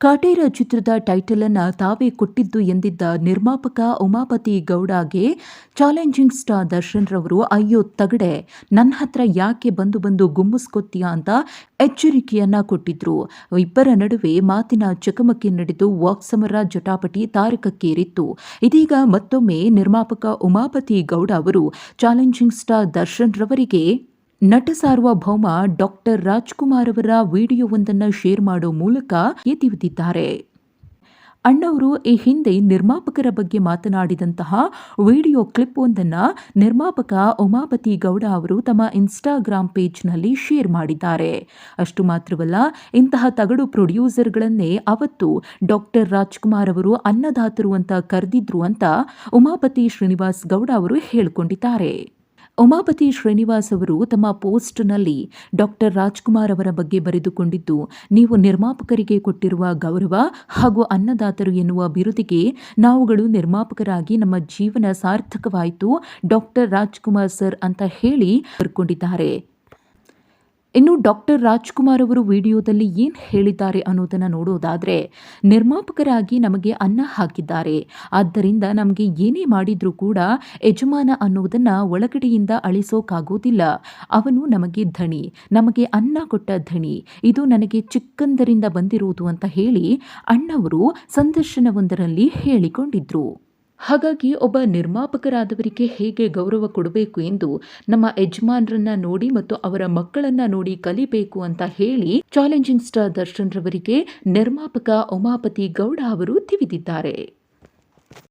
ಕಾಟೇರ ಚಿತ್ರದ ಟೈಟಲ್ ಅನ್ನು ತಾವೇ ಕೊಟ್ಟಿದ್ದು ಎಂದಿದ್ದ ನಿರ್ಮಾಪಕ ಉಮಾಪತಿ ಗೌಡಗೆ ಚಾಲೆಂಜಿಂಗ್ ಸ್ಟಾರ್ ದರ್ಶನ್ ರವರು, ಅಯ್ಯೋ ತಗಡೆ ನನ್ನ ಹತ್ರ ಯಾಕೆ ಬಂದು ಬಂದು ಗುಮ್ಮಿಸ್ಕೊತೀಯ ಅಂತ ಎಚ್ಚರಿಕೆಯನ್ನ ಕೊಟ್ಟಿದ್ರು. ಇಬ್ಬರ ನಡುವೆ ಮಾತಿನ ಚಕಮಕಿ ನಡೆದು ವಾಕ್ಸಮರ ಜಟಾಪಟಿ ತಾರಕಕ್ಕೇರಿತ್ತು. ಇದೀಗ ಮತ್ತೊಮ್ಮೆ ನಿರ್ಮಾಪಕ ಉಮಾಪತಿ ಗೌಡ ಅವರು ಚಾಲೆಂಜಿಂಗ್ ಸ್ಟಾರ್ ದರ್ಶನ್ ರವರಿಗೆ ನಟ ಸಾರ್ವಭೌಮ ಡಾಕ್ಟರ್ ರಾಜ್ಕುಮಾರ್ ಅವರ ವಿಡಿಯೋವೊಂದನ್ನು ಶೇರ್ ಮಾಡೋ ಮೂಲಕ ಎದ್ದಿದ್ದಾರೆ ಅಣ್ಣವರು ಈ ಹಿಂದೆ ನಿರ್ಮಾಪಕರ ಬಗ್ಗೆ ಮಾತನಾಡಿದಂತಹ ವಿಡಿಯೋ ಕ್ಲಿಪ್ ಒಂದನ್ನು ನಿರ್ಮಾಪಕ ಉಮಾಪತಿ ಗೌಡ ಅವರು ತಮ್ಮ ಇನ್ಸ್ಟಾಗ್ರಾಮ್ ಪೇಜ್ನಲ್ಲಿ ಶೇರ್ ಮಾಡಿದ್ದಾರೆ. ಅಷ್ಟು ಮಾತ್ರವಲ್ಲ, ಇಂತಹ ತಗಡು ಪ್ರೊಡ್ಯೂಸರ್ಗಳನ್ನೇ ಅವತ್ತು ಡಾಕ್ಟರ್ ರಾಜ್ಕುಮಾರ್ ಅವರು ಅನ್ನದಾತರು ಅಂತ ಕರೆದಿದ್ರು ಅಂತ ಉಮಾಪತಿ ಶ್ರೀನಿವಾಸ್ ಗೌಡ ಅವರು ಹೇಳಿಕೊಂಡಿದ್ದಾರೆ. ಉಮಾಪತಿ ಶ್ರೀನಿವಾಸ್ ಅವರು ತಮ್ಮ ಪೋಸ್ಟ್ನಲ್ಲಿ ಡಾಕ್ಟರ್ ರಾಜ್ಕುಮಾರ್ ಅವರ ಬಗ್ಗೆ ಬರೆದುಕೊಂಡಿದ್ದು, ನೀವು ನಿರ್ಮಾಪಕರಿಗೆ ಕೊಟ್ಟಿರುವ ಗೌರವ ಹಾಗೂ ಅನ್ನದಾತರು ಎನ್ನುವ ಬಿರುದಿಗೆ ನಾವುಗಳು ನಿರ್ಮಾಪಕರಾಗಿ ನಮ್ಮ ಜೀವನ ಸಾರ್ಥಕವಾಯಿತು, ಡಾಕ್ಟರ್ ರಾಜ್ಕುಮಾರ್ ಸರ್ ಅಂತ ಹೇಳಿ ಬರ್ಕೊಂಡಿದ್ದಾರೆ. ಇನ್ನು ಡಾಕ್ಟರ್ ರಾಜ್ಕುಮಾರ್ ಅವರು ವಿಡಿಯೋದಲ್ಲಿ ಏನು ಹೇಳಿದ್ದಾರೆ ಅನ್ನೋದನ್ನು ನೋಡೋದಾದರೆ, ನಿರ್ಮಾಪಕರಾಗಿ ನಮಗೆ ಅನ್ನ ಹಾಕಿದ್ದಾರೆ. ಆದ್ದರಿಂದ ನಮಗೆ ಏನೇ ಮಾಡಿದರೂ ಕೂಡ ಯಜಮಾನ ಅನ್ನೋದನ್ನು ಒಳಗಡೆಯಿಂದ ಅಳಿಸೋಕ್ಕಾಗೋದಿಲ್ಲ ಅವನು ನಮಗೆ ಧಣಿ, ನಮಗೆ ಅನ್ನ ಕೊಟ್ಟ ಧಣಿ. ಇದು ನನಗೆ ಚಿಕ್ಕಂದರಿಂದ ಬಂದಿರುವುದು ಅಂತ ಹೇಳಿ ಅಣ್ಣವರು ಸಂದರ್ಶನವೊಂದರಲ್ಲಿ ಹೇಳಿಕೊಂಡಿದ್ರು. ಹಾಗಾಗಿ ಒಬ್ಬ ನಿರ್ಮಾಪಕರಾದವರಿಗೆ ಹೇಗೆ ಗೌರವ ಕೊಡಬೇಕು ಎಂದು ನಮ್ಮ ಯಜಮಾನ್ರನ್ನ ನೋಡಿ ಮತ್ತು ಅವರ ಮಕ್ಕಳನ್ನ ನೋಡಿ ಕಲಿಬೇಕು ಅಂತ ಹೇಳಿ ಚಾಲೆಂಜಿಂಗ್ ಸ್ಟಾರ್ ದರ್ಶನ್ ರವರಿಗೆ ನಿರ್ಮಾಪಕ ಉಮಾಪತಿ ಗೌಡ ಅವರು ತಿವಿದಿದ್ದಾರೆ